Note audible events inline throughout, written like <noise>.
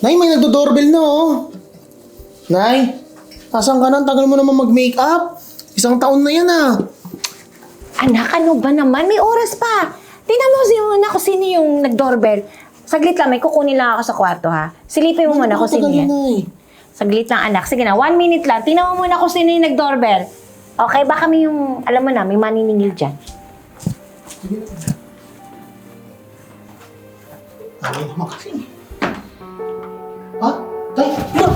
Nay, may nagdo-doorbell na oh. Nay, asan ka na? Ang Tagal mo naman mag-makeup. Isang taon na yan ah. Anak, ano ba naman? May oras pa. Tingnan mo sino na kung sino yung nag-doorbell. Saglit lang, may kukunin lang ako sa kwarto ha. Silipin mo muna kung sino Matagal na, yan. Nay. Saglit lang anak. Sige na, one minute lang. Tingnan mo muna kung sino yung nag-doorbell. Okay, baka may yung, alam mo na, may maniningil dyan. Ay, naman kasi. Ha? Tay, ina!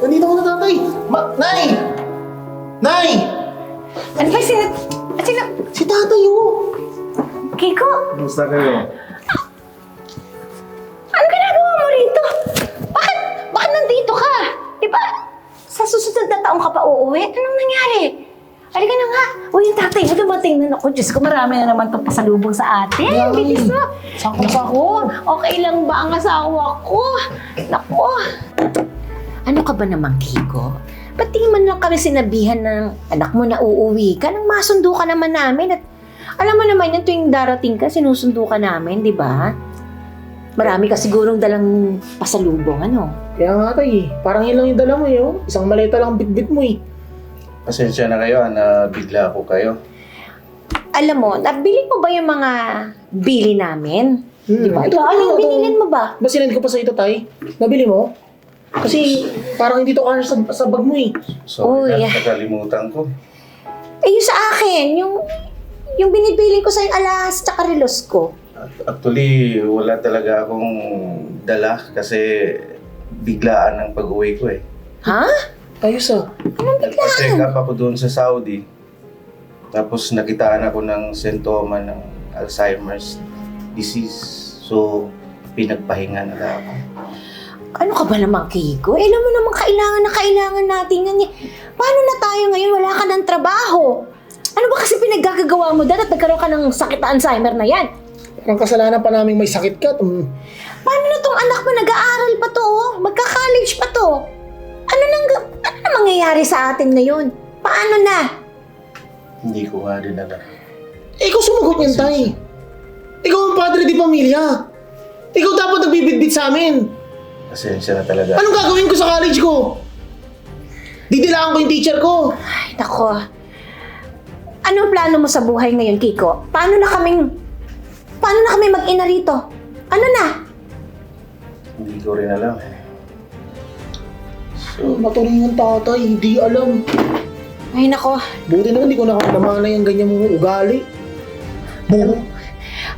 Nandito ko na tatay. Ma Nay! Nay! Ano ba sino? At sino? Si tatay oh. Kiko, Kumusta kayo? ano ginagawa mo rito? Bakit, bakit nandito ka? Di ba, sa susunod na taong ka pa uuwi? Anong nangyari? Halika na nga. Uy, yung tatay mo dumating na. Naku, Diyos ko, marami na naman itong pasalubong sa atin. Yeah, Bilis na. Sakto-sakto. okay lang ba ang asawa ko? Naku. Ano ka ba naman, Kiko? Ba't di man lang kami sinabihan ng anak mo na uuwi ka? Nang masundo ka naman namin at alam mo naman yan tuwing darating ka, sinusundo ka namin, di ba? Marami ka sigurong dalang pasalubong, ano? Kaya nga tay, parang yun lang yung dala mo eh. oh. Isang maleta lang ang bitbit mo eh. Pasensya na kayo, ah, na bigla ako kayo. Alam mo, nabili mo ba yung mga bili namin? Hmm. Di ba? Ito, ano yung binilin mo ba? Ba sinend ko pa sa ito tay? Nabili mo? Kasi parang hindi to kasya sa, sa bag mo eh. Sorry na, ah. nakalimutan ko. Eh, yung sa akin, yung, yung binibili ko sa yung alas tsaka relos ko. Actually, wala talaga akong dala kasi biglaan ang pag-uwi ko eh. Ha? Ayos ah. Nagpa-check up ako doon sa Saudi. Tapos nakitaan ako ng sintoma ng Alzheimer's disease. So, pinagpahinga na lang ako. Ano ka ba naman, Kiko? Eh, alam mo naman kailangan na kailangan natin yan. eh. Paano na tayo ngayon? Wala ka ng trabaho. Ano ba kasi pinaggagawa mo dahil at nagkaroon ka ng sakit na Alzheimer na yan? Ang kasalanan pa namin may sakit ka. Tum- Paano na tong anak mo nag-aaral pa to? oh? Magka-college pa to? Ano nang na mangyayari sa atin ngayon? Paano na? Hindi ko nga din alam. Eh, ikaw sumagot niyan tay. Ikaw ang padre di pamilya. Ikaw dapat nagbibitbit sa amin. Pasensya na talaga. Anong gagawin ko sa college ko? Didilaan ko yung teacher ko. Ay, nako. Anong plano mo sa buhay ngayon, Kiko? Paano na kaming... Paano na kami mag-ina rito? Ano na? Hindi ko rin alam. Oh, matuloy yung tatay, hindi alam. Ay, nako. Buti naman hindi ko nakakamanay ang ganyan mong ugali. Buo.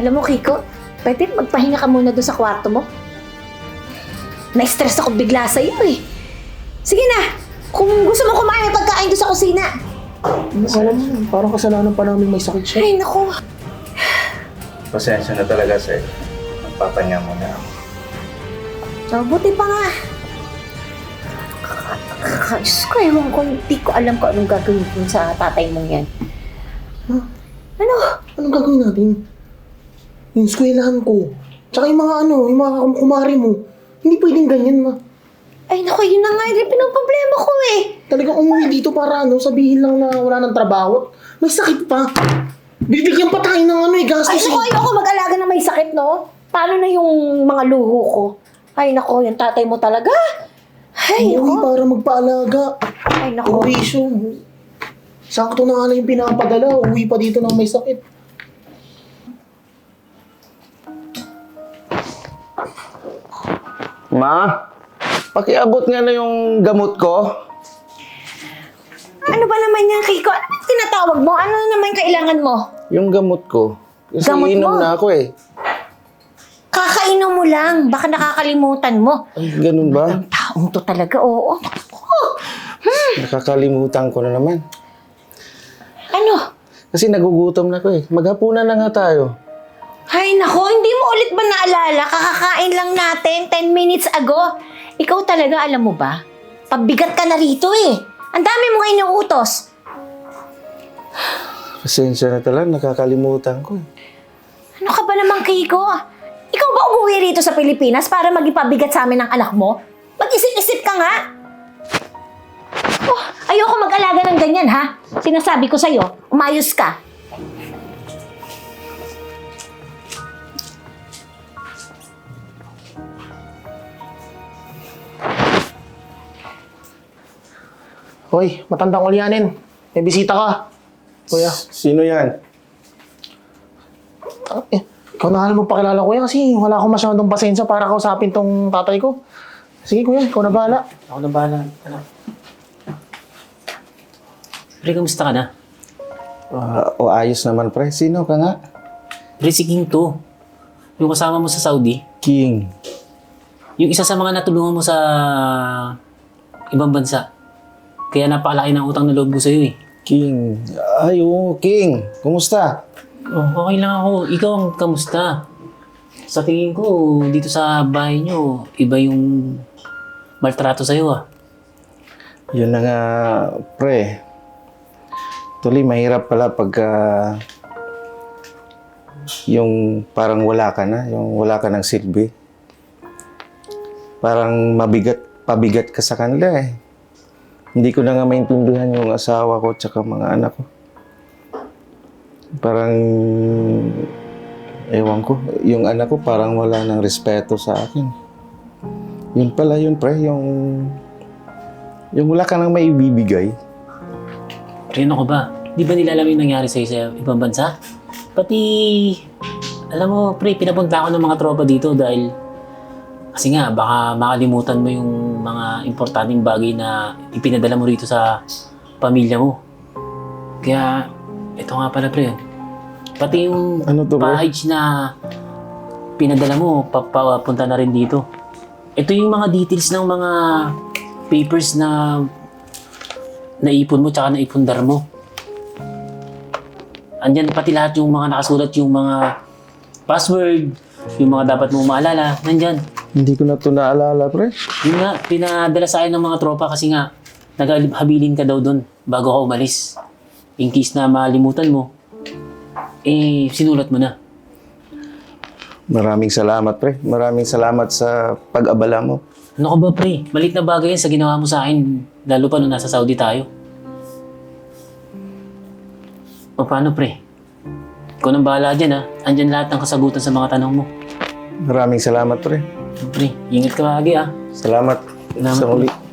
Alam mo, Kiko, pwede magpahinga ka muna doon sa kwarto mo? Na-stress ako bigla sa iyo eh. Sige na, kung gusto mo kumain ng pagkain doon sa kusina. Alam mo, parang kasalanan pa namin may sakit siya. Ay, naku. Pasensya na talaga sa'yo. Magpapahinga muna ako. So, buti pa nga. <coughs> Diyos ko, ewan ko, hindi ko alam kung anong gagawin ko sa tatay mong yan. Huh? Ano? Anong gagawin natin? Yung eskwelahan ko. Tsaka yung mga ano, yung mga kum- kumari mo. Hindi pwedeng ganyan ma. Ay, naku, yun na nga yung pinoproblema ko eh. Talagang umuwi dito para ano, sabihin lang na wala ng trabaho. May sakit pa. Bibigyan pa tayo ng ano eh, Ay, gastos naku, eh. ayoko mag-alaga na may sakit, no? Paano na yung mga luho ko? Ay, naku, yung tatay mo talaga. Ay, Umuwi naku. para magpaalaga. Ay, naku. Orisyo. Sakto na nga lang yung pinapadala. Uwi pa dito ng may sakit. Ma, pakiabot nga na yung gamot ko. Ano ba naman yan, Kiko? Ano ba tinatawag mo? Ano naman kailangan mo? Yung gamot ko. Kasi Gamot inom mo? na ako eh. Kakainom mo lang. Baka nakakalimutan mo. Ay, ganun ba? Taong to talaga, oo. Oh, Nakakalimutan ko na naman. ano? Kasi nagugutom na ko eh. Maghapunan na nga tayo. Ay, nako, hindi mo ulit ba naalala? Kakakain lang natin 10 minutes ago. Ikaw talaga, alam mo ba? Pabigat ka na rito eh. Ang dami mo ngayon utos. Pasensya na talaga, nakakalimutan ko eh. Ano ka ba naman, Kiko? Ikaw ba umuwi rito sa Pilipinas para maging pabigat sa amin ng anak mo? Mag-isip-isip ka nga! Oh, ayoko mag-alaga ng ganyan, ha? Sinasabi ko sa'yo, umayos ka. Hoy, matandang ulyanin. May bisita ka. Kuya, Sino yan? Ah, eh, ikaw na nga lang magpakilala kuya kasi wala akong masyadong pasensya para kausapin tong tatay ko. Sige kuya, ikaw na bahala. Ako na bahala. Anak. Pre, kamusta ka na? Ah, o ayos naman, pre. Sino ka nga? Pre, si King to. Yung kasama mo sa Saudi. King. Yung isa sa mga natulungan mo sa ibang bansa. Kaya napakalaki ng utang na loob ko sa'yo eh. King. Ay, oo, King. Kumusta? Oh, okay lang ako. Ikaw ang kamusta? Sa tingin ko, dito sa bahay nyo, iba yung maltrato sa'yo ah. Yun na nga, pre. Tuloy, mahirap pala pagka yung parang wala ka na, yung wala ka ng silbi. Parang mabigat, pabigat ka sa kanila eh. Hindi ko na nga maintindihan yung asawa ko tsaka mga anak ko. Parang, ewan ko, yung anak ko parang wala ng respeto sa akin. Yun pala yun, pre, yung yung wala ka nang may ibibigay. Pre, ano ka ba? Di ba nila alam yung nangyari sa'yo sa ibang bansa? Pati, alam mo, pre, pinapunta ako ng mga tropa dito dahil kasi nga, baka makalimutan mo yung mga importanteng bagay na ipinadala mo rito sa pamilya mo. Kaya, ito nga pala, pre. Pati yung Ano to, package na pinadala mo, papapunta na rin dito. Ito yung mga details ng mga papers na naipon mo tsaka naipundar mo. Andyan pati lahat yung mga nakasulat, yung mga password, yung mga dapat mo maalala, nandyan. Hindi ko na to naalala, pre. Yun nga, pinadala sa akin ng mga tropa kasi nga, naghabilin ka daw doon bago ka umalis. In case na malimutan mo, eh, sinulat mo na. Maraming salamat, pre. Maraming salamat sa pag-abala mo. Ano ka ba, pre? Malit na bagay yan sa ginawa mo sa akin, lalo pa nung nasa Saudi tayo. O paano, pre? Ikaw nang bahala dyan, ha? Andyan lahat ng kasagutan sa mga tanong mo. Maraming salamat, pre. Pre, ingat ka lagi, ha? Salamat. Salamat, sa muli.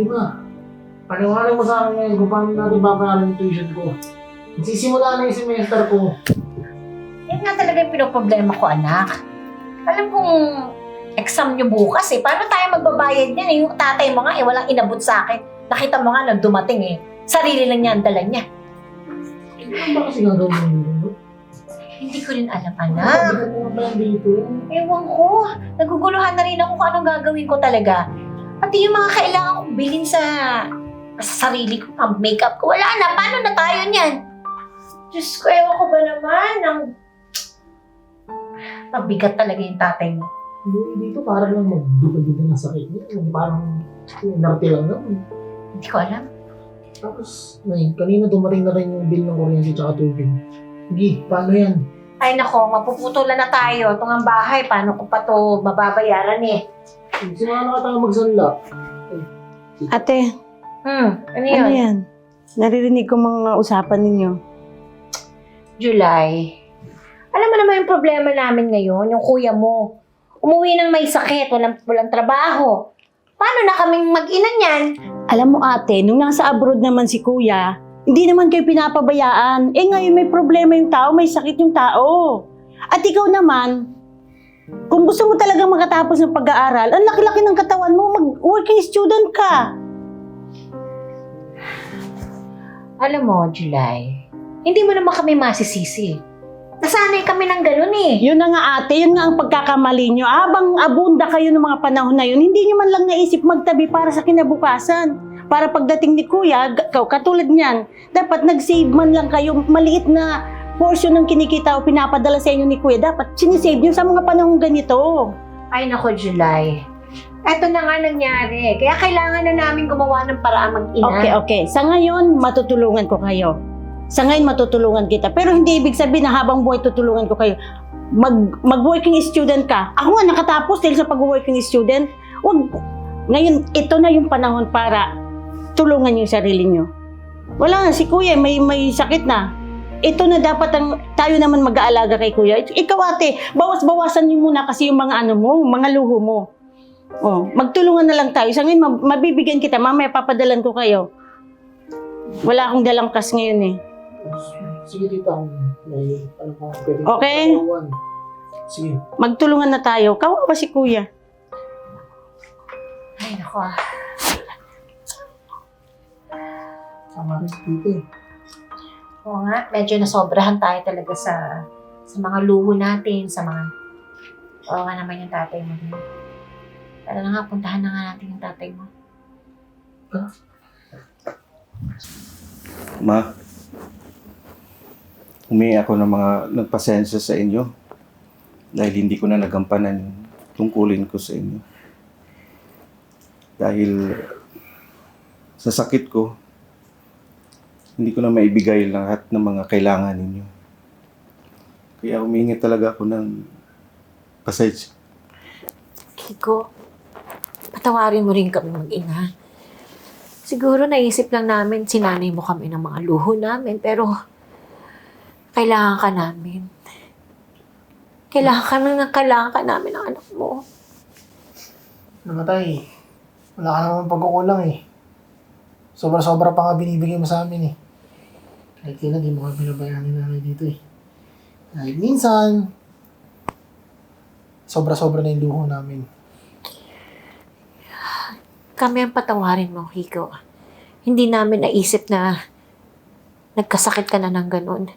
Di ba? Paniwala mo sa akin ngayon kung paano natin babayaran yung tuition ko. Magsisimula na yung semester ko. Yan nga talaga yung pinoproblema ko, anak. Alam kong exam nyo bukas eh. Paano tayo magbabayad niyan? Eh, Yung tatay mo nga eh, walang inabot sa akin. Nakita mo nga nang dumating eh. Sarili lang niya ang dala niya. Ano ba kasi gagawin mo dito? Hindi ko rin alam, Ano anak. ba ba yan dito? Ewan ko. Naguguluhan na rin ako kung anong gagawin ko talaga. Pati yung mga kailangan kong bilhin sa, sa sarili ko, ang makeup ko. Wala na. Paano na tayo niyan? Diyos ko, ewan ko ba naman. Ang... Mabigat talaga yung tatay mo. Hindi dito parang lang magduga-duga ng sakit niya. Hindi Parang narte lang naman. Hindi ko alam. Tapos, nay, kanina dumating na rin yung bill ng kuryente tsaka tubig. Sige, paano yan? Ay nako, mapuputulan na tayo. Itong ang bahay, paano ko pa to mababayaran eh? Simula na ka tayo magsanla. Ate, Hmm, ano yun? ano yan? Naririnig ko mga usapan ninyo. July. Alam mo naman yung problema namin ngayon, yung kuya mo. Umuwi ng may sakit, walang, walang trabaho. Paano na kaming mag-ina niyan? Alam mo ate, nung nasa abroad naman si kuya, hindi naman kayo pinapabayaan. Eh ngayon may problema yung tao, may sakit yung tao. At ikaw naman, kung gusto mo talaga makatapos ng pag-aaral, ang laki-laki ng katawan mo, mag-working student ka. Alam mo, July, hindi mo naman kami masisisi. Nasanay kami ng ganun eh. Yun na nga ate, yun nga ang pagkakamali nyo. Habang abunda kayo ng mga panahon na yun, hindi nyo man lang naisip magtabi para sa kinabukasan. Para pagdating ni kuya, katulad niyan, dapat nag-save man lang kayo, maliit na portion ng kinikita o pinapadala sa inyo ni kuya, dapat sinisave nyo sa mga panahon ganito. Ay nako, July. Eto na nga nangyari. Kaya kailangan na namin gumawa ng paraan mag-ina. Okay, okay. Sa ngayon, matutulungan ko kayo. Sa ngayon, matutulungan kita. Pero hindi ibig sabihin na habang buhay tutulungan ko kayo. Mag, mag-working student ka. Ako nga nakatapos dahil sa pag-working student. Wag, ngayon, ito na yung panahon para tulungan yung sarili nyo. Wala na, si kuya may, may sakit na. Ito na dapat ang tayo naman mag-aalaga kay kuya. Ikaw ate, bawas-bawasan niyo muna kasi yung mga ano mo, mga luho mo. Oh, magtulungan na lang tayo. Sa ngayon, mab- mabibigyan kita. Mamaya papadalan ko kayo. Wala akong dalang kas ngayon eh. Sige, tita. May ano pa pwede Okay. Sige. Magtulungan na tayo. Kawawa si kuya. Ay, nako. Tama rin si tita eh. Oo nga, medyo nasobrahan tayo talaga sa sa mga luho natin, sa mga... Oo nga naman yung tatay mo. Tara na nga, puntahan na nga natin yung tatay mo. Ma, humingi ako ng mga nagpasensya sa inyo dahil hindi ko na nagampanan yung tungkulin ko sa inyo. Dahil sa sakit ko, hindi ko na maibigay lahat ng mga kailangan ninyo. Kaya humingi talaga ako ng pasensya. Kiko, patawarin mo rin kami mag-ina. Siguro naisip lang namin, sinanay mo kami ng mga luho namin, pero kailangan ka namin. Kailangan ka na kailangan ka namin ng anak mo. Namatay. Wala ka naman pagkukulang eh. Sobra-sobra pa nga binibigay mo sa amin eh. Kahit kailan, mo ka pinabayaan ni nanay dito eh. Kahit minsan, sobra-sobra na yung luho namin. Kami ang patawarin mo, Kiko. Hindi namin naisip na nagkasakit ka na ng ganun.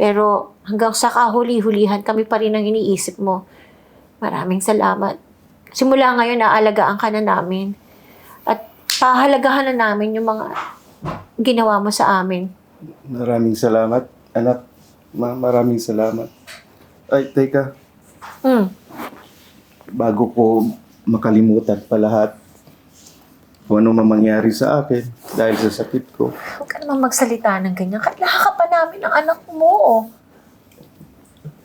Pero hanggang sa kahuli-hulihan, kami pa rin ang iniisip mo. Maraming salamat. Simula ngayon, naalagaan ka na namin. At pahalagahan na namin yung mga ginawa mo sa amin. Maraming salamat, anak. Ma, maraming salamat. Ay, teka. Hmm. bago ko makalimutan pa lahat kung ano man mangyari sa akin dahil sa sakit ko. Huwag ka naman magsalita ng ganyan. Kailangan ka pa namin ng anak mo.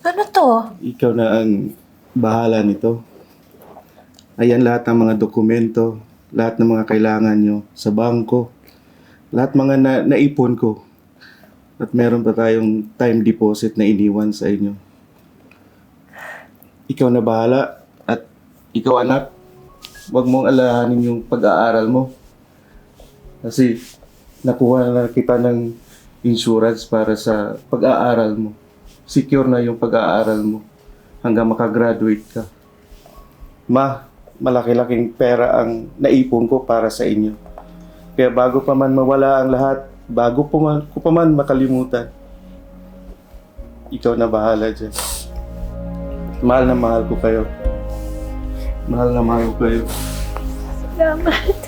Ano to? Ikaw na ang bahala nito. Ayan lahat ng mga dokumento, lahat ng mga kailangan nyo sa bangko, lahat mga na, naipon ko. At meron pa tayong time deposit na iniwan sa inyo. Ikaw na bahala at ikaw anak, huwag mong alahanin yung pag-aaral mo. Kasi nakuha na kita ng insurance para sa pag-aaral mo. Secure na yung pag-aaral mo hanggang makagraduate ka. Ma, malaki-laking pera ang naipon ko para sa inyo. Kaya bago pa man mawala ang lahat, bago pa man, ko pa man makalimutan, ikaw na bahala dyan. Mahal na mahal ko kayo. Mahal na mahal ko kayo. Salamat.